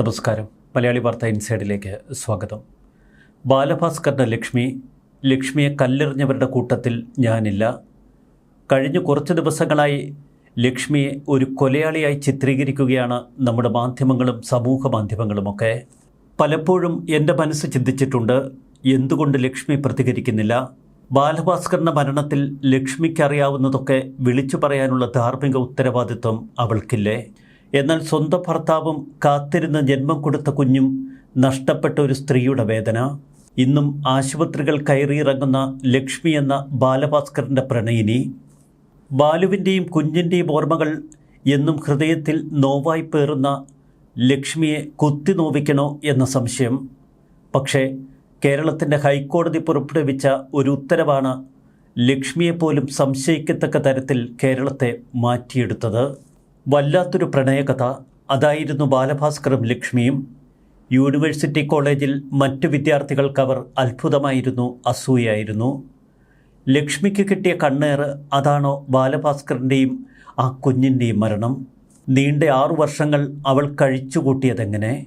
നമസ്കാരം. മലയാളി വാർത്ത ഇൻസൈഡിലേക്ക് സ്വാഗതം. ബാലഭാസ്കറിന്റെ ലക്ഷ്മി ലക്ഷ്മിയെ കല്ലെറിഞ്ഞവരുടെ കൂട്ടത്തിൽ ഞാനില്ല. കഴിഞ്ഞ കുറച്ച് ദിവസങ്ങളായി ലക്ഷ്മിയെ ഒരു കൊലയാളിയായി ചിത്രീകരിക്കുകയാണ് നമ്മുടെ മാധ്യമങ്ങളും സമൂഹ മാധ്യമങ്ങളുമൊക്കെ. പലപ്പോഴും എന്റെ മനസ്സ് ചിന്തിച്ചിട്ടുണ്ട് എന്തുകൊണ്ട് ലക്ഷ്മി പ്രതികരിക്കുന്നില്ല? ബാലഭാസ്കറിന്റെ മരണത്തിൽ ലക്ഷ്മിക്കറിയാവുന്നതൊക്കെ വിളിച്ചു പറയാനുള്ള ധാർമ്മിക ഉത്തരവാദിത്വം അവൾക്കില്ലേ? എന്നാൽ സ്വന്തം ഭർത്താവും കാത്തിരുന്ന ജന്മം കൊടുത്ത കുഞ്ഞും നഷ്ടപ്പെട്ട ഒരു സ്ത്രീയുടെ വേദന. ഇന്നും ആശുപത്രികൾ കയറിയിറങ്ങുന്ന ലക്ഷ്മി എന്ന ബാലഭാസ്കറിന്റെ പ്രണയിനി. ബാലുവിന്റെയും കുഞ്ഞിന്റെയും ഓർമ്മകൾ എന്നും ഹൃദയത്തിൽ നോവായി പേറുന്ന ലക്ഷ്മിയെ കുത്തി നോവിക്കണോ എന്ന സംശയം. പക്ഷേ കേരളത്തിന്റെ ഹൈക്കോടതി പുറപ്പെടുവിച്ച ഒരു ഉത്തരവാണ് ലക്ഷ്മിയെപ്പോലും സംശയിക്കത്തക്ക തരത്തിൽ കേരളത്തെ മാറ്റിയെടുത്തത്. വല്ലാത്തൊരു പ്രണയകഥ. അതായിരുന്നു ബാലഭാസ്കറും ലക്ഷ്മിയും. യൂണിവേഴ്സിറ്റി കോളേജിൽ മറ്റു വിദ്യാർത്ഥികൾക്ക് അവർ അത്ഭുതമായിരുന്നു അസൂയായിരുന്നു ലക്ഷ്മിക്ക് കിട്ടിയ കണ്ണേറ് അതാണോ ബാലഭാസ്കറിന്റെയും ആ കുഞ്ഞിന്റെയും മരണം? നീണ്ട ആറു വർഷങ്ങൾ അവൾ കഴിച്ചുകൂട്ടിയതെങ്ങനെ?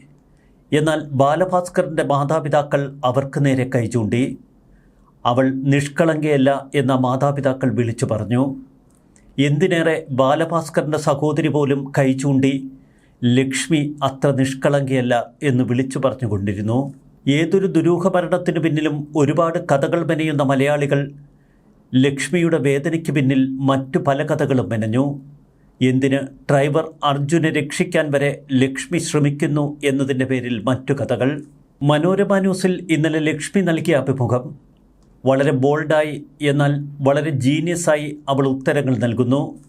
എന്നാൽ ബാലഭാസ്കറിന്റെ മാതാപിതാക്കൾ അവർക്ക് നേരെ കൈചൂണ്ടി അവൾ നിഷ്കളങ്കയല്ല എന്ന മാതാപിതാക്കൾ വിളിച്ചു പറഞ്ഞു. എന്തിനേറെ ബാലഭാസ്കറിന്റെ സഹോദരി പോലും കൈ ചൂണ്ടി ലക്ഷ്മി അത്ര നിഷ്കളങ്കയല്ല എന്ന് വിളിച്ചു പറഞ്ഞുകൊണ്ടിരുന്നു. ഏതൊരു ദുരൂഹ പിന്നിലും ഒരുപാട് കഥകൾ മെനയുന്ന മലയാളികൾ ലക്ഷ്മിയുടെ വേദനയ്ക്ക് പിന്നിൽ മറ്റു പല കഥകളും മെനഞ്ഞു. എന്തിന് ഡ്രൈവർ അർജുനെ രക്ഷിക്കാൻ വരെ ലക്ഷ്മി ശ്രമിക്കുന്നു എന്നതിന്റെ പേരിൽ മറ്റു കഥകൾ. മനോരമ ന്യൂസിൽ ഇന്നലെ ലക്ഷ്മി നൽകിയ അഭിമുഖം വളരെ ബോൾഡായി എന്നാൽ വളരെ ജീനിയസായി അവൾ ഉത്തരങ്ങൾ നൽകുന്നു.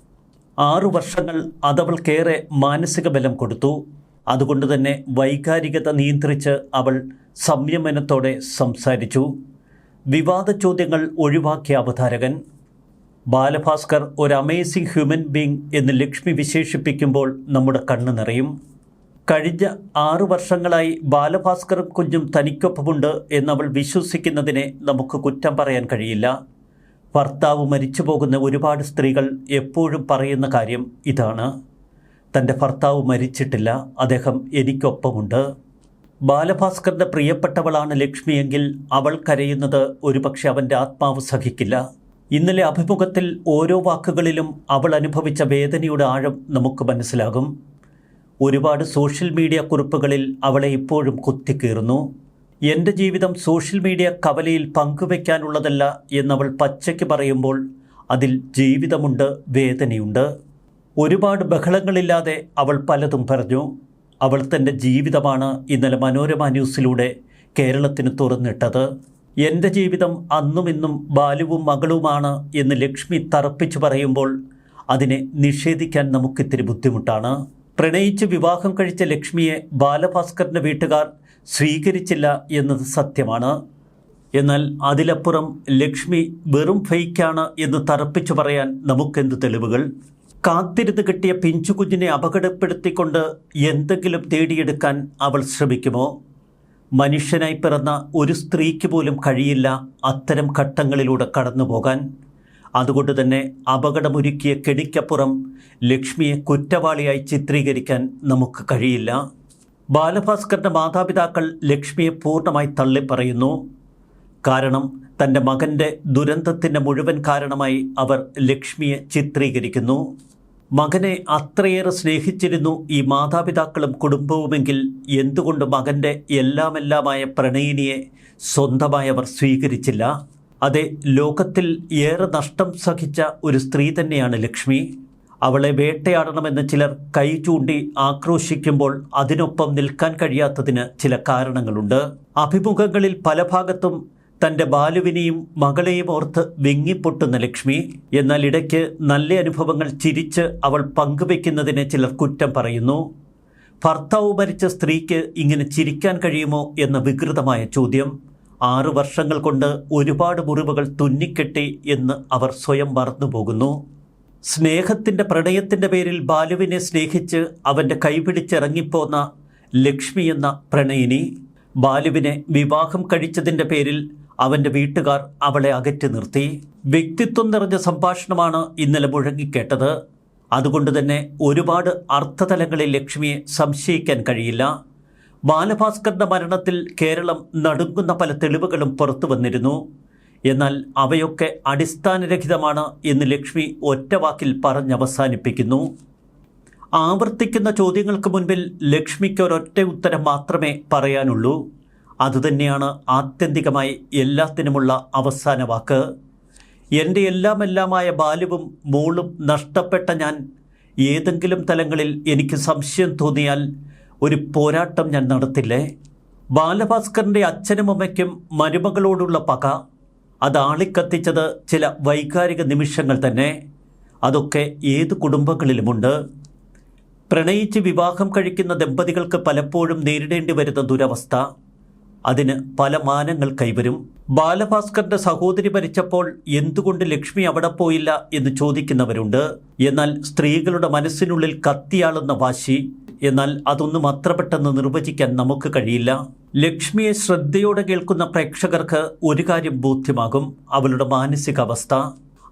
ആറു വർഷങ്ങൾ അതവൾക്കേറെ മാനസിക ബലം കൊടുത്തു. അതുകൊണ്ട് തന്നെ വൈകാരികത നിയന്ത്രിച്ച് അവൾ സംയമനത്തോടെ സംസാരിച്ചു. വിവാദ ചോദ്യങ്ങൾ ഒഴിവാക്കിയ അവതാരകൻ ബാലഭാസ്കർ ഒരു അമേസിംഗ് ഹ്യൂമൻ ബീങ് എന്ന് ലക്ഷ്മി വിശേഷിപ്പിക്കുമ്പോൾ നമ്മുടെ കണ്ണ് നിറയും. കഴിഞ്ഞ ആറു വർഷങ്ങളായി ബാലഭാസ്കറും കുഞ്ഞും തനിക്കൊപ്പമുണ്ട് എന്നവൾ വിശ്വസിക്കുന്നതിനെ നമുക്ക് കുറ്റം പറയാൻ കഴിയില്ല. ഭർത്താവ് മരിച്ചു പോകുന്ന ഒരുപാട് സ്ത്രീകൾ എപ്പോഴും പറയുന്ന കാര്യം ഇതാണ്. തന്റെ ഭർത്താവ് മരിച്ചിട്ടില്ല അദ്ദേഹം എനിക്കൊപ്പമുണ്ട്. ബാലഭാസ്കറിന്റെ പ്രിയപ്പെട്ടവളാണ് ലക്ഷ്മിയെങ്കിൽ അവൾ കരയുന്നത് ഒരുപക്ഷെ അവന്റെ ആത്മാവ് സഹിക്കില്ല. ഇന്നലെ അഭിമുഖത്തിൽ ഓരോ വാക്കുകളിലും അവൾ അനുഭവിച്ച വേദനയുടെ ആഴം നമുക്ക് മനസ്സിലാകും. ഒരുപാട് സോഷ്യൽ മീഡിയ കുറിപ്പുകളിൽ അവളെ ഇപ്പോഴും കുത്തിക്കീറുന്നു. എന്റെ ജീവിതം സോഷ്യൽ മീഡിയ കവലയിൽ പങ്കുവയ്ക്കാനുള്ളതല്ല എന്നവൾ പച്ചയ്ക്ക് പറയുമ്പോൾ അതിൽ ജീവിതമുണ്ട് വേദനയുണ്ട്. ഒരുപാട് ബഹളങ്ങളില്ലാതെ അവൾ പലതും പറഞ്ഞു. അവൾ തന്റെ ജീവിതമാണ് ഇന്നലെ മനോരമ ന്യൂസിലൂടെ കേരളത്തിന് തുറന്നിട്ടത്. എന്റെ ജീവിതം അന്നും ഇന്നും ബാലുവും മകളുമാണ് എന്ന് ലക്ഷ്മി തറപ്പിച്ചു പറയുമ്പോൾ അതിനെ നിഷേധിക്കാൻ നമുക്കിത്തിരി ബുദ്ധിമുട്ടാണ്. പ്രണയിച്ച് വിവാഹം കഴിച്ച ലക്ഷ്മിയെ ബാലഭാസ്കറിന്റെ വീട്ടുകാർ സ്വീകരിച്ചില്ല എന്നത് സത്യമാണ്. എന്നാൽ അതിലപ്പുറം ലക്ഷ്മി വെറും ഫെയ്ക്കാണ് എന്ന് തറപ്പിച്ചു പറയാൻ നമുക്കെന്ത് തെളിവുകൾ? കാത്തിരുന്ന് കിട്ടിയ പിഞ്ചുകുഞ്ഞിനെ അപകടപ്പെടുത്തിക്കൊണ്ട് എന്തെങ്കിലും തേടിയെടുക്കാൻ അവൾ ശ്രമിക്കുമോ? മനുഷ്യനായി പിറന്ന ഒരു സ്ത്രീക്ക് പോലും കഴിയില്ല അത്തരം ഘട്ടങ്ങളിലൂടെ കടന്നു പോകാൻ അതുകൊണ്ട് തന്നെ അപകടമൊരുക്കിയ കെണിക്കപ്പുറം ലക്ഷ്മിയെ കുറ്റവാളിയായി ചിത്രീകരിക്കാൻ നമുക്ക് കഴിയില്ല. ബാലഭാസ്കറിന്റെ മാതാപിതാക്കൾ ലക്ഷ്മിയെ പൂർണമായി തള്ളിപ്പറയുന്നു. കാരണം തന്റെ മകന്റെ ദുരന്തത്തിന്റെ മുഴുവൻ കാരണമായി അവർ ലക്ഷ്മിയെ ചിത്രീകരിക്കുന്നു. മകനെ അത്രയേറെ സ്നേഹിച്ചിരുന്നു ഈ മാതാപിതാക്കളും കുടുംബവുമെങ്കിൽ എന്തുകൊണ്ട് മകന്റെ എല്ലാമെല്ലാമായ പ്രണയിനിയെ സ്വന്തമായി അവർ സ്വീകരിച്ചില്ല? അതെ ലോകത്തിൽ ഏറെ നഷ്ടം സഹിച്ച ഒരു സ്ത്രീ തന്നെയാണ് ലക്ഷ്മി. അവളെ വേട്ടയാടണമെന്ന് ചിലർ കൈ ചൂണ്ടി ആക്രോശിക്കുമ്പോൾ അതിനൊപ്പം നിൽക്കാൻ കഴിയാത്തതിന് ചില കാരണങ്ങളുണ്ട്. അഭിമുഖങ്ങളിൽ പല ഭാഗത്തും തന്റെ ബാലുവിനെയും മകളെയും ഓർത്ത് വിങ്ങിപ്പൊട്ടുന്ന ലക്ഷ്മി. എന്നാൽ ഇടയ്ക്ക് നല്ല അനുഭവങ്ങൾ ചിരിച്ച് അവൾ പങ്കുവെക്കുന്നതിനെ ചിലർ കുറ്റം പറയുന്നു. ഭർത്താവ് മരിച്ച സ്ത്രീക്ക് ഇങ്ങനെ ചിരിക്കാൻ കഴിയുമോ എന്ന വികൃതമായ ചോദ്യം. ആറു വർഷങ്ങൾ കൊണ്ട് ഒരുപാട് മുറിവുകൾ തുന്നിക്കെട്ടി എന്ന് അവർ സ്വയം മറന്നുപോകുന്നു സ്നേഹത്തിന്റെ പ്രണയത്തിന്റെ പേരിൽ ബാലുവിനെ സ്നേഹിച്ച് അവന്റെ കൈപിടിച്ചിറങ്ങിപ്പോന്ന ലക്ഷ്മി എന്ന പ്രണയിനി ബാലുവിനെ വിവാഹം കഴിച്ചതിന്റെ പേരിൽ അവന്റെ വീട്ടുകാർ അവളെ അകറ്റി നിർത്തി. വ്യക്തിത്വം നിറഞ്ഞ സംഭാഷണമാണ് ഇന്നലെ മുഴങ്ങിക്കേട്ടത്. അതുകൊണ്ട് തന്നെ ഒരുപാട് അർത്ഥതലങ്ങളിൽ ലക്ഷ്മിയെ സംശയിക്കാൻ കഴിയില്ല. ബാലഭാസ്കറിന്റെ മരണത്തിൽ കേരളം നടുങ്ങുന്ന പല തെളിവുകളും പുറത്തു വന്നിരുന്നു. എന്നാൽ അവയൊക്കെ അടിസ്ഥാനരഹിതമാണ് എന്ന് ലക്ഷ്മി ഒറ്റവാക്കിൽ പറഞ്ഞവസാനിപ്പിക്കുന്നു ആവർത്തിക്കുന്ന ചോദ്യങ്ങൾക്ക് മുൻപിൽ ലക്ഷ്മിക്ക് ഒരൊറ്റ ഉത്തരം മാത്രമേ പറയാനുള്ളൂ. അതുതന്നെയാണ് ആത്യന്തികമായി എല്ലാത്തിനുമുള്ള അവസാന വാക്ക്. എന്റെ എല്ലാമെല്ലാമായ ബാലുവും മോളും നഷ്ടപ്പെട്ട ഞാൻ ഏതെങ്കിലും തലങ്ങളിൽ എനിക്ക് സംശയം തോന്നിയാൽ ഒരു പോരാട്ടം ഞാൻ നടത്തില്ലേ? ബാലഭാസ്കറിന്റെ അച്ഛനും അമ്മയ്ക്കും മരുമകളോടുള്ള പക അത് ആളിക്കത്തിച്ചത് ചില വൈകാരിക നിമിഷങ്ങൾ തന്നെ. അതൊക്കെ ഏത് കുടുംബങ്ങളിലുമുണ്ട്? പ്രണയിച്ച് വിവാഹം കഴിക്കുന്ന ദമ്പതികൾക്ക് പലപ്പോഴും നേരിടേണ്ടി വരുന്ന ദുരവസ്ഥ അതിന് പല മാനങ്ങൾ കൈവരും. ബാലഭാസ്കറിന്റെ സഹോദരി മരിച്ചപ്പോൾ എന്തുകൊണ്ട് ലക്ഷ്മി അവിടെ പോയില്ല എന്ന് ചോദിക്കുന്നവരുണ്ട്. എന്നാൽ സ്ത്രീകളുടെ മനസ്സിനുള്ളിൽ കത്തിയാളുന്ന വാശി എന്നാൽ അതൊന്നും അത്ര പെട്ടെന്ന് നിർവചിക്കാൻ നമുക്ക് കഴിയില്ല. ലക്ഷ്മിയെ ശ്രദ്ധയോടെ കേൾക്കുന്ന പ്രേക്ഷകർക്ക് ഒരു കാര്യം ബോധ്യമാകും. അവളുടെ മാനസികാവസ്ഥ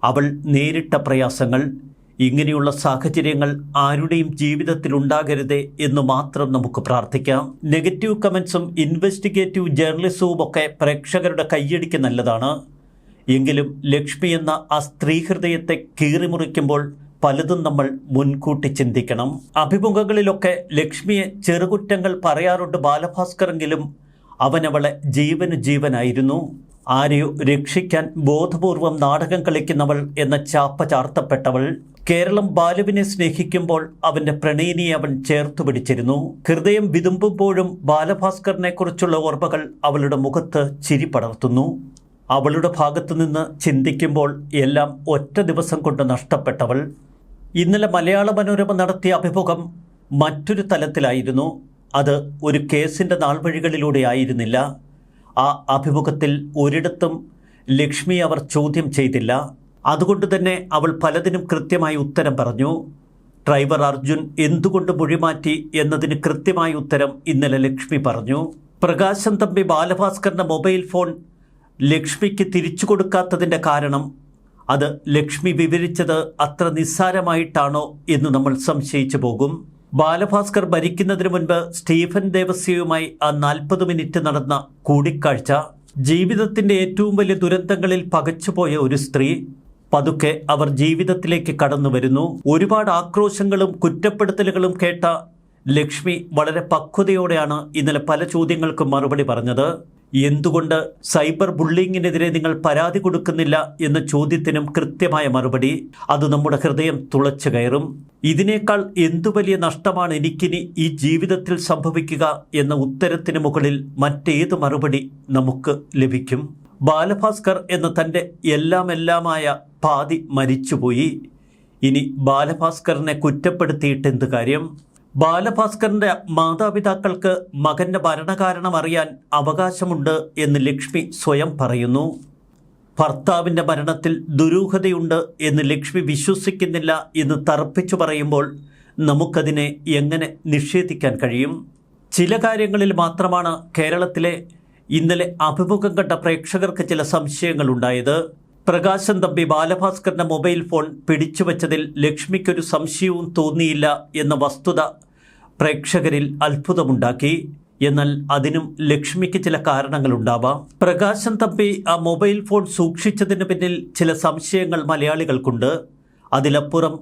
അവൾ നേരിട്ട പ്രയാസങ്ങൾ ഇങ്ങനെയുള്ള സാഹചര്യങ്ങൾ ആരുടെയും ജീവിതത്തിൽ ഉണ്ടാകരുതേ എന്ന് മാത്രം നമുക്ക് പ്രാർത്ഥിക്കാം. നെഗറ്റീവ് കമൻസും ഇൻവെസ്റ്റിഗേറ്റീവ് ജേർണലിസവും ഒക്കെ പ്രേക്ഷകരുടെ കയ്യടിക്ക് നല്ലതാണ്. എങ്കിലും ലക്ഷ്മി എന്ന ആ സ്ത്രീ ഹൃദയത്തെ കീറിമുറിക്കുമ്പോൾ പലതും നമ്മൾ മുൻകൂട്ടി ചിന്തിക്കണം. അഭിമുഖങ്ങളിലൊക്കെ ലക്ഷ്മിയെ ചെറുകുറ്റങ്ങൾ പറയാറുണ്ട് ബാലഭാസ്കറെങ്കിലും അവനവളെ ജീവന് ജീവനായിരുന്നു. ആരെയോ രക്ഷിക്കാൻ ബോധപൂർവം നാടകം കളിക്കുന്നവൾ എന്ന ചാപ്പ ചാർത്തപ്പെട്ടവൾ. കേരളം ബാലുവിനെ സ്നേഹിക്കുമ്പോൾ അവന്റെ പ്രണയിനിയെ അവൻ ചേർത്തു പിടിച്ചിരുന്നു. ഹൃദയം വിതുമ്പുമ്പോഴും ബാലഭാസ്കറിനെ കുറിച്ചുള്ള ഓർമ്മകൾ അവളുടെ മുഖത്ത് ചിരി പടർത്തുന്നു. അവളുടെ ഭാഗത്തു നിന്ന് ചിന്തിക്കുമ്പോൾ എല്ലാം ഒറ്റ ദിവസം കൊണ്ട് നഷ്ടപ്പെട്ടവൾ. ഇന്നലെ മലയാള മനോരമ നടത്തിയ അഭിമുഖം മറ്റൊരു തലത്തിലായിരുന്നു. അത് ഒരു കേസിന്റെ നാൾവഴികളിലൂടെ ആയിരുന്നില്ല. ആ അഭിമുഖത്തിൽ ഒരിടത്തും ലക്ഷ്മി അവർ ചോദ്യം ചെയ്തില്ല. അതുകൊണ്ട് തന്നെ അവൾ പലതിനും കൃത്യമായി ഉത്തരം പറഞ്ഞു. ഡ്രൈവർ അർജുൻ എന്തുകൊണ്ട് മൊഴിമാറ്റി എന്നതിന് കൃത്യമായ ഉത്തരം ഇന്നലെ ലക്ഷ്മി പറഞ്ഞു. പ്രകാശൻ തമ്പി ബാലഭാസ്കറിന്റെ മൊബൈൽ ഫോൺ ലക്ഷ്മിക്ക് തിരിച്ചു കൊടുക്കാത്തതിന്റെ കാരണം അത് ലക്ഷ്മി വിവരിച്ചത് അത്ര നിസ്സാരമായിട്ടാണോ എന്ന് നമ്മൾ സംശയിച്ചു പോകും. ബാലഭാസ്കർ ഭരിക്കുന്നതിന് മുൻപ് സ്റ്റീഫൻ ദേവസ്യയുമായി ആ നാൽപ്പത് മിനിറ്റ് നടന്ന കൂടിക്കാഴ്ച ജീവിതത്തിന്റെ ഏറ്റവും വലിയ ദുരന്തങ്ങളിൽ പകച്ചുപോയ ഒരു സ്ത്രീ. പതുക്കെ അവർ ജീവിതത്തിലേക്ക് കടന്നു വരുന്നു. ഒരുപാട് ആക്രോശങ്ങളും കുറ്റപ്പെടുത്തലുകളും കേട്ട ലക്ഷ്മി വളരെ പക്വതയോടെയാണ് ഇന്നലെ പല ചോദ്യങ്ങൾക്കും മറുപടി പറഞ്ഞത്. എന്തുകൊണ്ട് സൈബർ ബുള്ളിങ്ങിനെതിരെ നിങ്ങൾ പരാതി കൊടുക്കുന്നില്ല എന്ന ചോദ്യത്തിനും കൃത്യമായ മറുപടി? അത് നമ്മുടെ ഹൃദയം തുളച്ചു കയറും. ഇതിനേക്കാൾ എന്തു വലിയ നഷ്ടമാണ് എനിക്കിനി ഈ ജീവിതത്തിൽ സംഭവിക്കുക എന്ന ഉത്തരത്തിന് മുകളിൽ മറ്റേത് മറുപടി നമുക്ക് ലഭിക്കും. ബാലഭാസ്കർ എന്ന തന്റെ എല്ലാമെല്ലാമായ പാതി മരിച്ചുപോയി. ഇനി ബാലഭാസ്കറിനെ കുറ്റപ്പെടുത്തിയിട്ട് എന്ത് കാര്യം? ബാലഭാസ്കറിന്റെ മാതാപിതാക്കൾക്ക് മകന്റെ മരണകാരണം അറിയാൻ അവകാശമുണ്ട് എന്ന് ലക്ഷ്മി സ്വയം പറയുന്നു. ഭർത്താവിന്റെ മരണത്തിൽ ദുരൂഹതയുണ്ട് എന്ന് ലക്ഷ്മി വിശ്വസിക്കുന്നില്ല എന്ന് തർപ്പിച്ചു പറയുമ്പോൾ നമുക്കതിനെ എങ്ങനെ നിഷേധിക്കാൻ കഴിയും? ചില കാര്യങ്ങളിൽ മാത്രമാണ് കേരളത്തിലെ ഇന്നലെ അഭിമുഖം കണ്ട പ്രേക്ഷകർക്ക് ചില സംശയങ്ങൾ സംശയങ്ങളുണ്ടായത് പ്രകാശൻ തമ്പി ബാലഭാസ്കറിന്റെ മൊബൈൽ ഫോൺ പിടിച്ചുവച്ചതിൽ ലക്ഷ്മിക്കൊരു സംശയവും തോന്നിയില്ല എന്ന വസ്തുത പ്രേക്ഷകരിൽ അത്ഭുതമുണ്ടാക്കി. എന്നാൽ അതിനും ലക്ഷ്മിക്ക് ചില കാരണങ്ങളുണ്ടാവാം. പ്രകാശൻ തമ്പി ആ മൊബൈൽ ഫോൺ സൂക്ഷിച്ചതിന് പിന്നിൽ ചില സംശയങ്ങൾ മലയാളികൾക്കുണ്ട്. അതിലപ്പുറം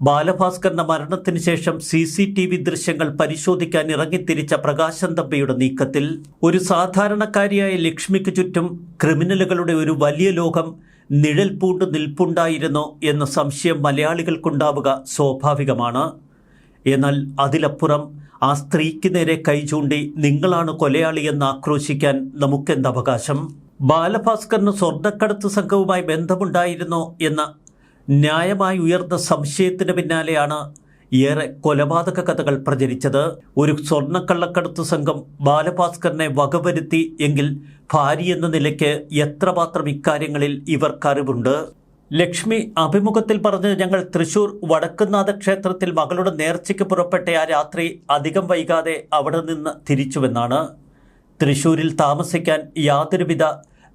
ബാലഭാസ്കറിന്റെ മരണത്തിന് ശേഷം സി സി ടി വി ദൃശ്യങ്ങൾ പരിശോധിക്കാൻ ഇറങ്ങിത്തിരിച്ച പ്രകാശൻ തമ്പിയുടെ നീക്കത്തിൽ ഒരു സാധാരണക്കാരിയായ ലക്ഷ്മിക്ക് ചുറ്റും ക്രിമിനലുകളുടെ ഒരു വലിയ ലോകം നിഴൽ പൂണ്ട് നിൽപ്പുണ്ടായിരുന്നോ എന്ന സംശയം മലയാളികൾക്കുണ്ടാവുക സ്വാഭാവികമാണ്. എന്നാൽ അതിലപ്പുറം ആ സ്ത്രീക്ക് നേരെ കൈ ചൂണ്ടി നിങ്ങളാണ് കൊലയാളിയെന്ന് ആക്രോശിക്കാൻ നമുക്കെന്തവകാശം? ബാലഭാസ്കറിന് സ്വർണക്കടത്ത് സംഘവുമായി ബന്ധമുണ്ടായിരുന്നോ എന്ന ന്യായമായി ഉയർന്ന സംശയത്തിന് പിന്നാലെയാണ് ഏറെ കൊലപാതക കഥകൾ പ്രചരിച്ചത്. ഒരു സ്വർണക്കള്ളക്കടത്ത് സംഘം ബാലഭാസ്കറിനെ വകവരുത്തി എങ്കിൽ ഭാര്യ എന്ന നിലയ്ക്ക് എത്രമാത്രം ഇക്കാര്യങ്ങളിൽ ഇവർക്കറിവുണ്ട് ലക്ഷ്മി അഭിമുഖത്തിൽ പറഞ്ഞത് ഞങ്ങൾ തൃശൂർ വടക്കുന്നാഥ ക്ഷേത്രത്തിൽ മകളുടെ നേർച്ചയ്ക്ക് പുറപ്പെട്ട ആ രാത്രി അധികം വൈകാതെ അവിടെ നിന്ന് തിരിച്ചുവെന്നാണ്. തൃശൂരിൽ താമസിക്കാൻ യാതൊരുവിധ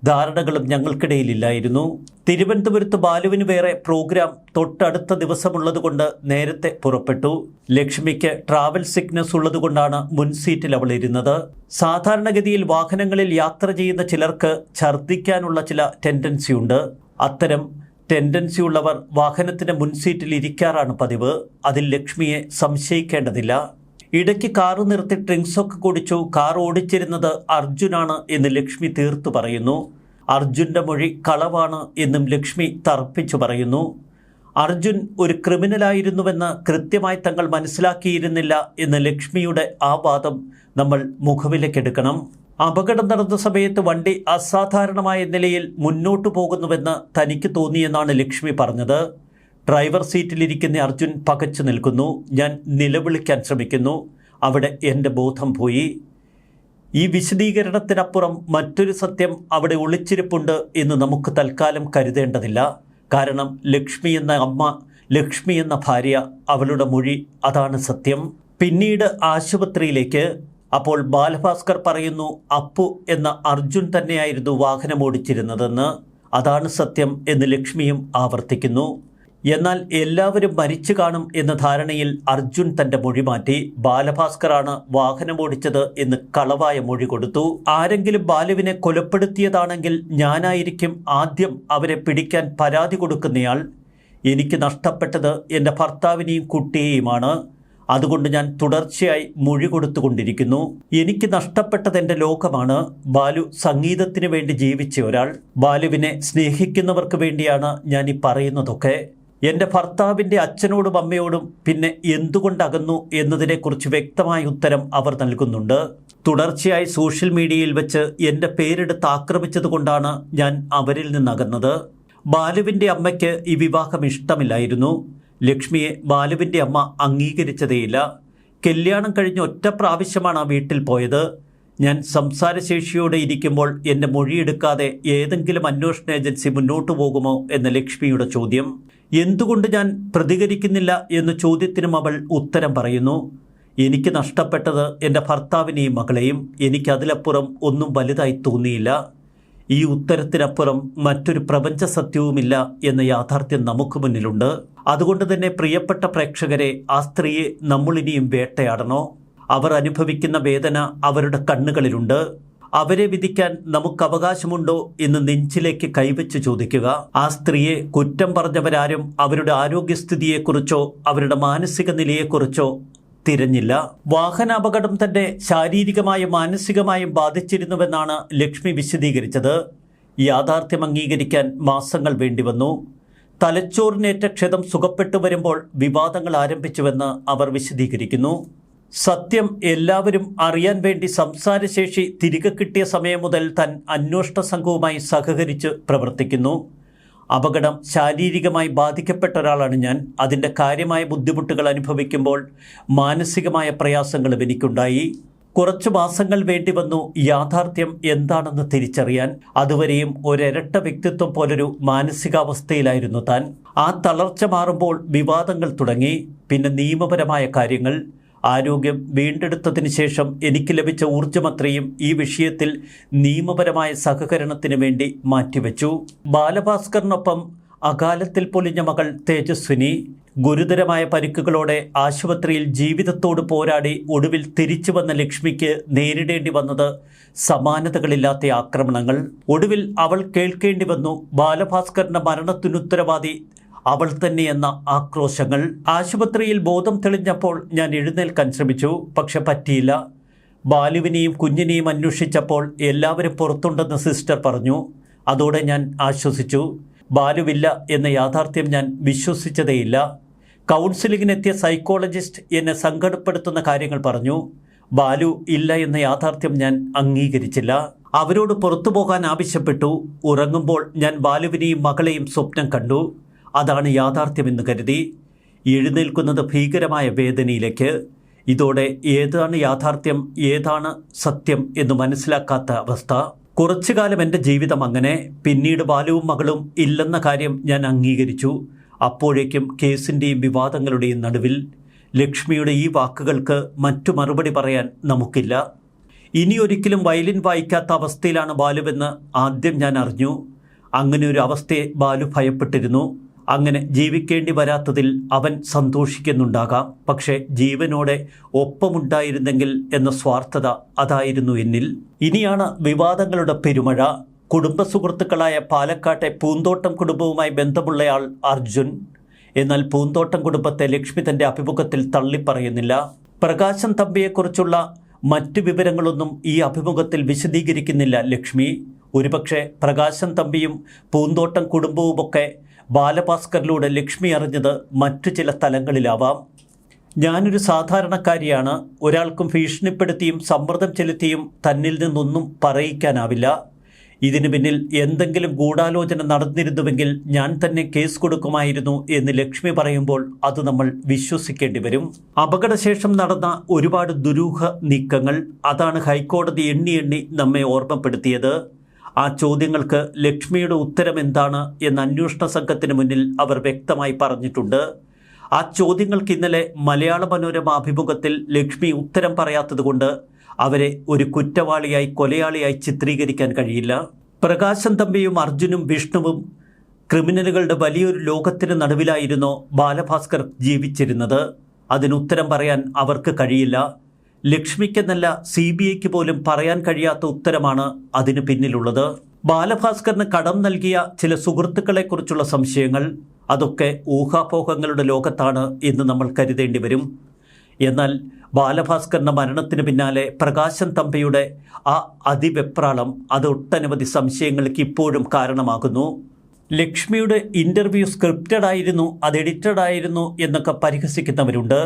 ധാരണകളും ഞങ്ങൾക്കിടയിലില്ലായിരുന്നു. തിരുവനന്തപുരത്ത് ബാലുവിന് വേറെ പ്രോഗ്രാം തൊട്ടടുത്ത ദിവസമുള്ളതുകൊണ്ട് നേരത്തെ പുറപ്പെട്ടു. ലക്ഷ്മിക്ക് ട്രാവൽ സിക്നസ് ഉള്ളതുകൊണ്ടാണ് മുൻ സീറ്റിൽ അവൾ ഇരുന്നത് സാധാരണഗതിയിൽ വാഹനങ്ങളിൽ യാത്ര ചെയ്യുന്ന ചിലർക്ക് ഛർദ്ദിക്കാനുള്ള ചില ടെൻഡൻസി ഉണ്ട് അത്തരം ടെൻഡൻസി ഉള്ളവർ വാഹനത്തിന്റെ മുൻസീറ്റിൽ ഇരിക്കാറാണ് പതിവ്. അതിൽ ലക്ഷ്മിയെ സംശയിക്കേണ്ടതില്ല. ഇടയ്ക്ക് കാറ് നിർത്തി ഡ്രിങ്ക്സൊക്കെ കുടിച്ചു. കാർ ഓടിച്ചിരുന്നത് അർജുനാണ് എന്ന് ലക്ഷ്മി തീർത്തു പറയുന്നു. അർജുന്റെ മൊഴി കളവാണ് എന്നും ലക്ഷ്മി തർപ്പിച്ചു പറയുന്നു. അർജുൻ ഒരു ക്രിമിനലായിരുന്നുവെന്ന് കൃത്യമായി തങ്ങൾ മനസ്സിലാക്കിയിരുന്നില്ല എന്ന് ലക്ഷ്മിയുടെ ആ വാദം നമ്മൾ മുഖവിലേക്കെടുക്കണം. അപകടം നടന്ന സമയത്ത് വണ്ടി അസാധാരണമായ നിലയിൽ മുന്നോട്ടു പോകുന്നുവെന്ന് തനിക്ക് തോന്നിയെന്നാണ് ലക്ഷ്മി പറഞ്ഞത്. ഡ്രൈവർ സീറ്റിലിരിക്കുന്ന അർജുൻ പകച്ചു നിൽക്കുന്നു. ഞാൻ നിലവിളിക്കാൻ ശ്രമിക്കുന്നു. അവിടെ എന്റെ ബോധം പോയി. ഈ വിശദീകരണത്തിനപ്പുറം മറ്റൊരു സത്യം അവിടെ ഒളിച്ചിരിപ്പുണ്ട് എന്ന് നമുക്ക് തൽക്കാലം കരുതേണ്ടതില്ല. കാരണം ലക്ഷ്മി എന്ന അമ്മ ലക്ഷ്മി എന്ന ഭാര്യ അവളുടെ മൊഴി അതാണ് സത്യം. പിന്നീട് ആശുപത്രിയിലേക്ക്. അപ്പോൾ ബാലഭാസ്കർ പറയുന്നു അപ്പു എന്ന അർജുൻ തന്നെയായിരുന്നു വാഹനം ഓടിച്ചിരുന്നതെന്ന് അതാണ് സത്യം എന്ന് ലക്ഷ്മിയും ആവർത്തിക്കുന്നു. എന്നാൽ എല്ലാവരും മരിച്ചു കാണും എന്ന ധാരണയിൽ അർജുൻ തന്റെ മൊഴി മാറ്റി. ബാലഭാസ്കറാണ് വാഹനമോടിച്ചത് എന്ന് കളവായ മൊഴി കൊടുത്തു. ആരെങ്കിലും ബാലുവിനെ കൊലപ്പെടുത്തിയതാണെങ്കിൽ ഞാനായിരിക്കും ആദ്യം അവരെ പിടിക്കാൻ പരാതി കൊടുക്കുന്നയാൾ. എനിക്ക് നഷ്ടപ്പെട്ടത് എന്റെ ഭർത്താവിനെയും കുട്ടിയെയുമാണ്. അതുകൊണ്ട് ഞാൻ തുടർച്ചയായി മൊഴി കൊടുത്തുകൊണ്ടിരിക്കുന്നു. എനിക്ക് നഷ്ടപ്പെട്ടത് എന്റെ ലോകമാണ്. ബാലു സംഗീതത്തിന് വേണ്ടി ജീവിച്ച ഒരാൾ. ബാലുവിനെ സ്നേഹിക്കുന്നവർക്ക് വേണ്ടിയാണ് ഞാൻ ഈ പറയുന്നതൊക്കെ. എന്റെ ഭർത്താവിന്റെ അച്ഛനോടും അമ്മയോടും പിന്നെ എന്തുകൊണ്ടകുന്നു എന്നതിനെക്കുറിച്ച് വ്യക്തമായ ഉത്തരം അവർ നൽകുന്നുണ്ട്. തുടർച്ചയായി സോഷ്യൽ മീഡിയയിൽ വെച്ച് എന്റെ പേരെടുത്ത് ആക്രമിച്ചതുകൊണ്ടാണ് ഞാൻ അവരിൽ നിന്നകന്നത്. ബാലുവിന്റെ അമ്മയ്ക്ക് ഈ വിവാഹം ഇഷ്ടമില്ലായിരുന്നു. ലക്ഷ്മിയെ ബാലുവിന്റെ അമ്മ അംഗീകരിച്ചതേയില്ല. കല്യാണം കഴിഞ്ഞ് ഒറ്റ പ്രാവശ്യമാണ് ആ വീട്ടിൽ പോയത്. ഞാൻ സംസാരശേഷിയോടെ ഇരിക്കുമ്പോൾ എന്റെ മൊഴിയെടുക്കാതെ ഏതെങ്കിലും അന്വേഷണ ഏജൻസി മുന്നോട്ടു പോകുമോ എന്ന ലക്ഷ്മിയുടെ ചോദ്യം. എന്തുകൊണ്ട് ഞാൻ പ്രതികരിക്കുന്നില്ല എന്ന ചോദ്യത്തിനും അവൾ ഉത്തരം പറയുന്നു. എനിക്ക് നഷ്ടപ്പെട്ടത് എന്റെ ഭർത്താവിനെയും മകളെയും. എനിക്കതിലപ്പുറം ഒന്നും വലുതായി തോന്നിയില്ല. ഈ ഉത്തരത്തിനപ്പുറം മറ്റൊരു പ്രപഞ്ച സത്യവുമില്ല എന്ന യാഥാർത്ഥ്യം നമുക്ക് മുന്നിലുണ്ട്. അതുകൊണ്ട് തന്നെ പ്രിയപ്പെട്ട പ്രേക്ഷകരെ ആ സ്ത്രീയെ നമ്മളിനിയും വേട്ടയാടണോ? അവർ അനുഭവിക്കുന്ന വേദന അവരുടെ കണ്ണുകളിലുണ്ട്. അവരെ വിധിക്കാൻ നമുക്ക് അവകാശമുണ്ടോ എന്ന് നെഞ്ചിലേക്ക് കൈവച്ച് ചോദിക്കുക. ആ സ്ത്രീയെ കുറ്റം പറഞ്ഞവരാരും അവരുടെ ആരോഗ്യസ്ഥിതിയെക്കുറിച്ചോ അവരുടെ മാനസിക നിലയെക്കുറിച്ചോ തിരഞ്ഞില്ല. വാഹനാപകടം തന്നെ ശാരീരികമായും മാനസികമായും ബാധിച്ചിരുന്നുവെന്നാണ് ലക്ഷ്മി വിശദീകരിച്ചത്. യാഥാർത്ഥ്യം അംഗീകരിക്കാൻ മാസങ്ങൾ വേണ്ടിവന്നു. തലച്ചോറിനേറ്റ ക്ഷതം സുഖപ്പെട്ടു വരുമ്പോൾ വിവാദങ്ങൾ ആരംഭിച്ചുവെന്ന് അവർ വിശദീകരിക്കുന്നു. സത്യം എല്ലാവരും അറിയാൻ വേണ്ടി സംസാരശേഷി തിരികെ കിട്ടിയ സമയം മുതൽ തൻ അന്വേഷണ സംഘവുമായി സഹകരിച്ച് പ്രവർത്തിക്കുന്നു. അപകടം ശാരീരികമായി ബാധിക്കപ്പെട്ട ഒരാളാണ് ഞാൻ. അതിന്റെ കാര്യമായ ബുദ്ധിമുട്ടുകൾ അനുഭവിക്കുമ്പോൾ മാനസികമായ പ്രയാസങ്ങളും എനിക്കുണ്ടായി. കുറച്ചു മാസങ്ങൾ വേണ്ടി വന്നു. യാഥാർത്ഥ്യം എന്താണെന്ന് തിരിച്ചറിയാൻ. അതുവരെയും ഒരിരട്ട വ്യക്തിത്വം പോലൊരു മാനസികാവസ്ഥയിലായിരുന്നു താൻ. ആ തളർച്ച മാറുമ്പോൾ വിവാദങ്ങൾ തുടങ്ങി. പിന്നെ നിയമപരമായ കാര്യങ്ങൾ. ആരോഗ്യം വീണ്ടെടുത്തതിന് ശേഷം എനിക്ക് ലഭിച്ച ഊർജമത്രയും ഈ വിഷയത്തിൽ നിയമപരമായ സഹകരണത്തിന് വേണ്ടി മാറ്റിവെച്ചു. ബാലഭാസ്കറിനൊപ്പം അകാലത്തിൽ പൊലിഞ്ഞ മകൾ തേജസ്വിനി ഗുരുതരമായ പരിക്കുകളോടെ ആശുപത്രിയിൽ ജീവിതത്തോട് പോരാടി ഒടുവിൽ തിരിച്ചു വന്ന ലക്ഷ്മിക്ക് നേരിടേണ്ടി വന്നത് സമാനതകളില്ലാത്ത ആക്രമണങ്ങൾ. ഒടുവിൽ അവൾ കേൾക്കേണ്ടി വന്നു ബാലഭാസ്കറിന്റെ മരണത്തിനുത്തരവാദി അവൾ തന്നെയെന്ന ആക്രോശങ്ങൾ ആശുപത്രിയിൽ ബോധം തെളിഞ്ഞപ്പോൾ ഞാൻ എഴുന്നേൽക്കാൻ ശ്രമിച്ചു പക്ഷെ പറ്റിയില്ല. ബാലുവിനെയും കുഞ്ഞിനെയും അന്വേഷിച്ചപ്പോൾ എല്ലാവരും പുറത്തുണ്ടെന്ന് സിസ്റ്റർ പറഞ്ഞു. അതോടെ ഞാൻ ആശ്വസിച്ചു. ബാലുവില്ല എന്ന യാഥാർത്ഥ്യം ഞാൻ വിശ്വസിച്ചതേയില്ല. കൗൺസിലിങ്ങിനെത്തിയ സൈക്കോളജിസ്റ്റ് എന്നെ സങ്കടപ്പെടുത്തുന്ന കാര്യങ്ങൾ പറഞ്ഞു. ബാലു ഇല്ല എന്ന യാഥാർത്ഥ്യം ഞാൻ അംഗീകരിച്ചില്ല. അവരോട് പുറത്തു പോകാൻ ആവശ്യപ്പെട്ടു. ഉറങ്ങുമ്പോൾ ഞാൻ ബാലുവിനെയും മകളെയും സ്വപ്നം കണ്ടു. അതാണ് യാഥാർത്ഥ്യമെന്ന് കരുതി എഴുന്നേൽക്കുന്നത് ഭീകരമായ വേദനയിലേക്ക്. ഇതോടെ ഏതാണ് യാഥാർത്ഥ്യം ഏതാണ് സത്യം എന്ന് മനസ്സിലാക്കാത്ത അവസ്ഥ. കുറച്ചു കാലം എന്റെ ജീവിതം അങ്ങനെ പിന്നീട് ബാലുവും മകളും ഇല്ലെന്ന കാര്യം ഞാൻ അംഗീകരിച്ചു. അപ്പോഴേക്കും കേസിന്റെയും വിവാദങ്ങളുടെയും നടുവിൽ ലക്ഷ്മിയുടെ ഈ വാക്കുകൾക്ക് മറ്റു മറുപടി പറയാൻ നമുക്കില്ല. ഇനിയൊരിക്കലും വയലിൻ വായിക്കാത്ത അവസ്ഥയിലാണ് ബാലുവെന്ന് ആദ്യം ഞാൻ അറിഞ്ഞു. അങ്ങനെ ഒരു അവസ്ഥയെ ബാലു ഭയപ്പെട്ടിരുന്നു. അങ്ങനെ ജീവിക്കേണ്ടി വരാത്തതിൽ അവൻ സന്തോഷിക്കുന്നുണ്ടാകാം. പക്ഷേ ജീവനോടെ ഒപ്പമുണ്ടായിരുന്നെങ്കിൽ എന്ന സ്വാർത്ഥത അതായിരുന്നു എന്നിൽ. ഇനിയാണ് വിവാദങ്ങളുടെ പെരുമഴ. കുടുംബ സുഹൃത്തുക്കളായ പാലക്കാട്ടെ പൂന്തോട്ടം കുടുംബവുമായി ബന്ധമുള്ളയാൾ അർജുൻ. എന്നാൽ പൂന്തോട്ടം കുടുംബത്തെ ലക്ഷ്മി തന്റെ അഭിമുഖത്തിൽ തള്ളിപ്പറയുന്നില്ല. പ്രകാശം തമ്പിയെക്കുറിച്ചുള്ള മറ്റു വിവരങ്ങളൊന്നും ഈ അഭിമുഖത്തിൽ വിശദീകരിക്കുന്നില്ല ലക്ഷ്മി. ഒരുപക്ഷെ പ്രകാശം തമ്പിയും പൂന്തോട്ടം കുടുംബവുമൊക്കെ ബാലഭാസ്കറിലൂടെ ലക്ഷ്മി അറിഞ്ഞത് മറ്റു ചില തലങ്ങളിലാവാം. ഞാനൊരു സാധാരണക്കാരിയാണ്. ഒരാൾക്കും ഭീഷണിപ്പെടുത്തിയും സമ്മർദ്ദം ചെലുത്തിയും തന്നിൽ നിന്നൊന്നും പറയിക്കാനാവില്ല. ഇതിനു പിന്നിൽ എന്തെങ്കിലും ഗൂഢാലോചന നടന്നിരുന്നുവെങ്കിൽ ഞാൻ തന്നെ കേസ് കൊടുക്കുമായിരുന്നു എന്ന് ലക്ഷ്മി പറയുമ്പോൾ അത് നമ്മൾ വിശ്വസിക്കേണ്ടി വരും. അപകടശേഷം നടന്ന ഒരുപാട് ദുരൂഹ നീക്കങ്ങൾ അതാണ് ഹൈക്കോടതി എണ്ണി എണ്ണി നമ്മെ ഓർമ്മപ്പെടുത്തിയത്. ആ ചോദ്യങ്ങൾക്ക് ലക്ഷ്മിയുടെ ഉത്തരം എന്താണ് എന്ന് അന്വേഷണ സംഘത്തിന് മുന്നിൽ അവർ വ്യക്തമായി പറഞ്ഞിട്ടുണ്ട്. ആ ചോദ്യങ്ങൾക്ക് ഇന്നലെ മലയാള മനോരമ അഭിമുഖത്തിൽ ലക്ഷ്മി ഉത്തരം പറയാത്തതുകൊണ്ട് അവരെ ഒരു കുറ്റവാളിയായി കൊലയാളിയായി ചിത്രീകരിക്കാൻ കഴിയില്ല. പ്രകാശൻ തമ്പിയും അർജുനും വിഷ്ണുവും ക്രിമിനലുകളുടെ വലിയൊരു ലോകത്തിന് നടുവിലായിരുന്നു ബാലഭാസ്കർ ജീവിച്ചിരുന്നത്. അതിനുത്തരം പറയാൻ അവർക്ക് കഴിയില്ല. ലക്ഷ്മിക്കെന്നല്ല സി ബി ഐക്ക് പോലും പറയാൻ കഴിയാത്ത ഉത്തരമാണ് അതിന് പിന്നിലുള്ളത്. ബാലഭാസ്കറിന് കടം നൽകിയ ചില സുഹൃത്തുക്കളെക്കുറിച്ചുള്ള സംശയങ്ങൾ അതൊക്കെ ഊഹാപോഹങ്ങളുടെ ലോകത്താണ് എന്ന് നമ്മൾ കരുതേണ്ടി വരും. എന്നാൽ ബാലഭാസ്കറിന്റെ മരണത്തിന് പിന്നാലെ പ്രകാശൻ തമ്പിയുടെ ആ അതിവെപ്രാളം അത് ഒട്ടനവധി സംശയങ്ങൾക്ക് ഇപ്പോഴും കാരണമാകുന്നു. ലക്ഷ്മിയുടെ ഇന്റർവ്യൂ സ്ക്രിപ്റ്റഡ് ആയിരുന്നു അത് എഡിറ്റഡ് ആയിരുന്നു എന്നൊക്കെ പരിഹസിക്കുന്നവരുണ്ട്.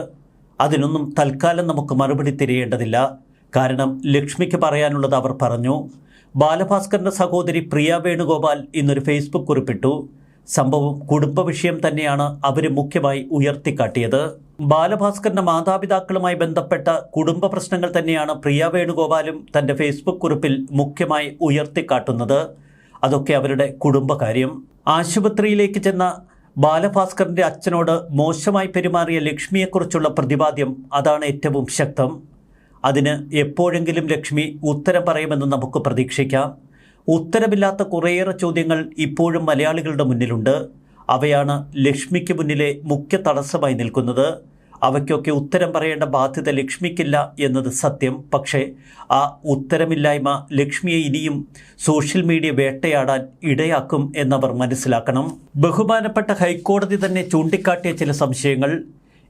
അതിനൊന്നും തൽക്കാലം നമുക്ക് മറുപടി തിരയേണ്ടതില്ല. കാരണം ലക്ഷ്മിക്ക് പറയാനുള്ളത് അവർ പറഞ്ഞു ബാലഭാസ്കറിന്റെ സഹോദരി പ്രിയ വേണുഗോപാൽ ഇന്നൊരു ഫേസ്ബുക്ക് കുറിപ്പിട്ടു. സംഭവം കുടുംബ വിഷയം തന്നെയാണ് അവർ മുഖ്യമായി ഉയർത്തിക്കാട്ടിയത്. ബാലഭാസ്കറിന്റെ മാതാപിതാക്കളുമായി ബന്ധപ്പെട്ട കുടുംബ പ്രശ്നങ്ങൾ തന്നെയാണ് പ്രിയ വേണുഗോപാലും തന്റെ ഫേസ്ബുക്ക് കുറിപ്പിൽ മുഖ്യമായി ഉയർത്തിക്കാട്ടുന്നത്. അതൊക്കെ അവരുടെ കുടുംബകാര്യം. ആശുപത്രിയിലേക്ക് ചെന്ന ബാലഭാസ്കറിന്റെ അച്ഛനോട് മോശമായി പെരുമാറിയ ലക്ഷ്മിയെക്കുറിച്ചുള്ള പ്രതിപാദ്യം അതാണ് ഏറ്റവും ശക്തം. അതിന് എപ്പോഴെങ്കിലും ലക്ഷ്മി ഉത്തരം പറയുമെന്ന് നമുക്ക് പ്രതീക്ഷിക്കാം. ഉത്തരമില്ലാത്ത കുറേയേറെ ചോദ്യങ്ങൾ ഇപ്പോഴും മലയാളികളുടെ മുന്നിലുണ്ട്. അവയാണ് ലക്ഷ്മിക്ക് മുന്നിലെ മുഖ്യ തടസ്സമായി നിൽക്കുന്നത്. അവയ്ക്കൊക്കെ ഉത്തരം പറയേണ്ട ബാധ്യത ലക്ഷ്മിക്കില്ല എന്നത് സത്യം. പക്ഷേ ആ ഉത്തരമില്ലായ്മ ലക്ഷ്മിയെ ഇനിയും സോഷ്യൽ മീഡിയ വേട്ടയാടാൻ ഇടയാക്കും എന്നവർ മനസ്സിലാക്കണം. ബഹുമാനപ്പെട്ട ഹൈക്കോടതി തന്നെ ചൂണ്ടിക്കാട്ടിയ ചില സംശയങ്ങൾ.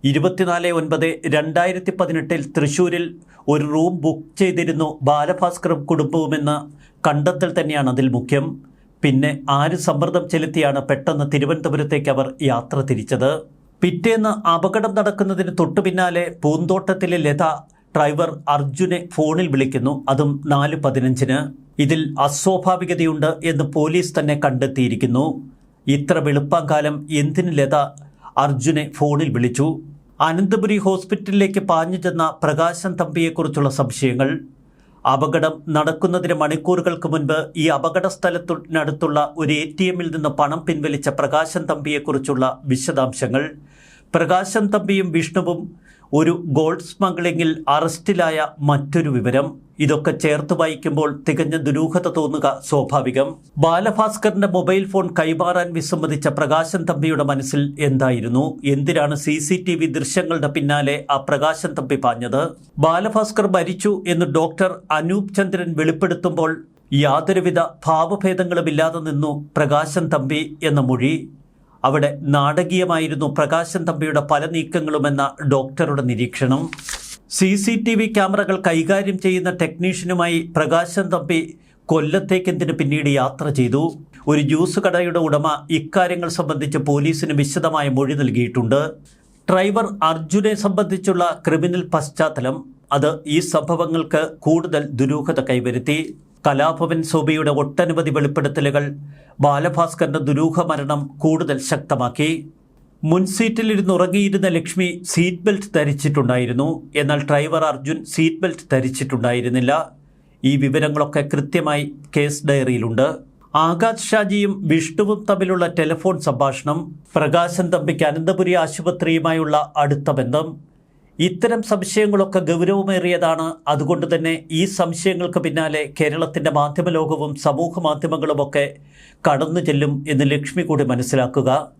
ഇരുപത്തിനാല് ഒൻപത് രണ്ടായിരത്തി പതിനെട്ടിൽ തൃശ്ശൂരിൽ ഒരു റൂം ബുക്ക് ചെയ്തിരുന്നു ബാലഭാസ്കറും കുടുംബവുമെന്ന കണ്ടെത്തൽ തന്നെയാണ് അതിൽ മുഖ്യം. പിന്നെ ആര് സമ്മർദ്ദം ചെലുത്തിയാണ് പെട്ടെന്ന് തിരുവനന്തപുരത്തേക്ക് അവർ യാത്ര തിരിച്ചത്? പിറ്റേന്ന് അപകടം നടക്കുന്നതിന് തൊട്ടു പിന്നാലെ പൂന്തോട്ടത്തിലെ ലത ഡ്രൈവർ അർജുനെ ഫോണിൽ വിളിക്കുന്നു. അതും നാല് പതിനഞ്ചിന്. ഇതിൽ അസ്വാഭാവികതയുണ്ട് എന്ന് പോലീസ് തന്നെ കണ്ടെത്തിയിരിക്കുന്നു. ഇത്ര വെളുപ്പാങ്കാലം എന്തിന് ലത അർജുനെ ഫോണിൽ വിളിച്ചു? അനന്തപുരി ഹോസ്പിറ്റലിലേക്ക് പാഞ്ഞു ചെന്ന പ്രകാശൻ തമ്പിയെക്കുറിച്ചുള്ള സംശയങ്ങൾ. അപകടം നടക്കുന്നതിന് മണിക്കൂറുകൾക്ക് മുൻപ് ഈ അപകട സ്ഥലത്തിനടുത്തുള്ള ഒരു എ ടി എമ്മിൽ നിന്ന് പണം പിൻവലിച്ച പ്രകാശൻ തമ്പിയെക്കുറിച്ചുള്ള വിശദാംശങ്ങൾ. പ്രകാശൻ തമ്പിയും വിഷ്ണുവും ഒരു ഗോൾഡ് സ്മഗ്ലിംഗിൽ അറസ്റ്റിലായ മറ്റൊരു വിവരം. ഇതൊക്കെ ചേർത്ത് വായിക്കുമ്പോൾ തികഞ്ഞ ദുരൂഹത തോന്നുക സ്വാഭാവികം. ബാലഭാസ്കറിന്റെ മൊബൈൽ ഫോൺ കൈമാറാൻ വിസമ്മതിച്ച പ്രകാശൻ തമ്പിയുടെ മനസ്സിൽ എന്തായിരുന്നു? എന്തിനാണ് സി സി ടി വി ദൃശ്യങ്ങളുടെ പിന്നാലെ ആ പ്രകാശൻ തമ്പി പാഞ്ഞത്? ബാലഭാസ്കർ മരിച്ചു എന്ന് ഡോക്ടർ അനൂപ് ചന്ദ്രൻ വെളിപ്പെടുത്തുമ്പോൾ യാതൊരുവിധ ഭാവഭേദങ്ങളുമില്ലാതെ നിന്നു പ്രകാശൻ തമ്പി എന്ന മൊഴി. അവിടെ നാടകീയമായിരുന്നു പ്രകാശൻ തമ്പിയുടെ പല നീക്കങ്ങളുമെന്ന ഡോക്ടറുടെ നിരീക്ഷണം. സി സി ടി വി ക്യാമറകൾ കൈകാര്യം ചെയ്യുന്ന ടെക്നീഷ്യനുമായി പ്രകാശൻ തമ്പി കൊല്ലത്തേക്കെന്തിന് പിന്നീട് യാത്ര ചെയ്തു? ഒരു ജ്യൂസ് കടയുടെ ഉടമ ഇക്കാര്യങ്ങൾ സംബന്ധിച്ച് പോലീസിന് വിശദമായ മൊഴി നൽകിയിട്ടുണ്ട്. ഡ്രൈവർ അർജുനെ സംബന്ധിച്ചുള്ള ക്രിമിനൽ പശ്ചാത്തലം. അത് ഈ സംഭവങ്ങൾക്ക് കൂടുതൽ ദുരൂഹത കൈവരുത്തി. കലാഭവൻ സോബിയുടെ ഒട്ടനവധി വെളിപ്പെടുത്തലുകൾ ബാലഭാസ്കറിന്റെ ദുരൂഹ മരണം കൂടുതൽ ശക്തമാക്കി. മുൻ സീറ്റിലിരുന്ന് ഉറങ്ങിയിരുന്ന ലക്ഷ്മി സീറ്റ് ബെൽറ്റ് ധരിച്ചിട്ടുണ്ടായിരുന്നു. എന്നാൽ ഡ്രൈവർ അർജുൻ സീറ്റ് ബെൽറ്റ് ധരിച്ചിട്ടുണ്ടായിരുന്നില്ല. ഈ വിവരങ്ങളൊക്കെ കൃത്യമായി കേസ് ഡയറിയിലുണ്ട്. ആകാശ് ഷാജിയും വിഷ്ണുവും തമ്മിലുള്ള ടെലിഫോൺ സംഭാഷണം പ്രകാശൻ തമ്പിക്ക് അനന്തപുരി ആശുപത്രിയുമായുള്ള അടുത്ത ബന്ധം ഇത്തരം സംശയങ്ങളൊക്കെ ഗൗരവമേറിയതാണ്. അതുകൊണ്ട് തന്നെ ഈ സംശയങ്ങൾക്ക് പിന്നാലെ കേരളത്തിന്റെ മാധ്യമലോകവും സമൂഹ മാധ്യമങ്ങളുമൊക്കെ കടന്നു ചെല്ലും എന്ന് ലക്ഷ്മി കൂടി മനസ്സിലാക്കുക.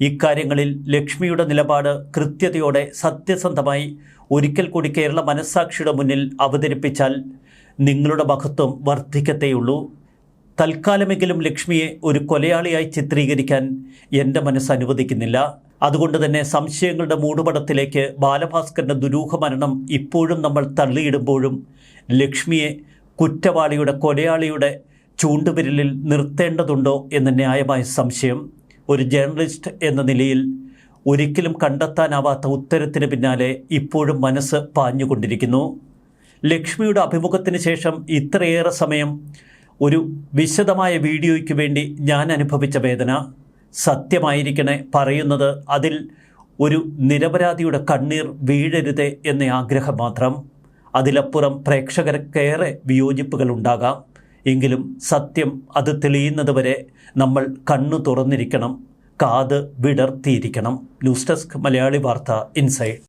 ഇക്കാര്യങ്ങളിൽ ലക്ഷ്മിയുടെ നിലപാട് കൃത്യതയോടെ സത്യസന്ധമായി ഒരിക്കൽ കൂടി കേരള മനസ്സാക്ഷിയുടെ മുന്നിൽ അവതരിപ്പിച്ചാൽ നിങ്ങളുടെ മഹത്വം വർദ്ധിക്കത്തേയുള്ളൂ. തൽക്കാലമെങ്കിലും ലക്ഷ്മിയെ ഒരു കൊലയാളിയായി ചിത്രീകരിക്കാൻ എന്റെ മനസ്സ് അനുവദിക്കുന്നില്ല. അതുകൊണ്ട് തന്നെ സംശയങ്ങളുടെ മൂടുപടത്തിലേക്ക് ബാലഭാസ്കറിന്റെ ദുരൂഹ മരണം ഇപ്പോഴും നമ്മൾ തള്ളിയിടുമ്പോഴും ലക്ഷ്മിയെ കുറ്റവാളിയുടെ കൊലയാളിയുടെ ചൂണ്ടുവിരലിൽ നിർത്തേണ്ടതുണ്ടോ എന്ന ന്യായമായ സംശയം ഒരു ജേർണലിസ്റ്റ് എന്ന നിലയിൽ ഒരിക്കലും കണ്ടെത്താനാവാത്ത ഉത്തരത്തിന് പിന്നാലെ ഇപ്പോഴും മനസ്സ് പാഞ്ഞുകൊണ്ടിരിക്കുന്നു. ലക്ഷ്മിയുടെ അഭിമുഖത്തിന് ശേഷം ഇത്രയേറെ സമയം ഒരു വിശദമായ വീഡിയോയ്ക്ക് വേണ്ടി ഞാൻ അനുഭവിച്ച വേദന. സത്യമായിരിക്കണേ പറയുന്നത് അതിൽ ഒരു നിരപരാധിയുടെ കണ്ണീർ വീഴരുതേ എന്ന ആഗ്രഹം മാത്രം. അതിലപ്പുറം പ്രേക്ഷകർക്കേറെ വിയോജിപ്പുകൾ ഉണ്ടാകാം. എങ്കിലും സത്യം അത് തെളിയുന്നത് വരെ നമ്മൾ കണ്ണു തുറന്നിരിക്കണം കാത് വിടർത്തിയിരിക്കണം. ന്യൂസ് ഡെസ്ക് മലയാളി വാർത്ത ഇൻസൈഡ്.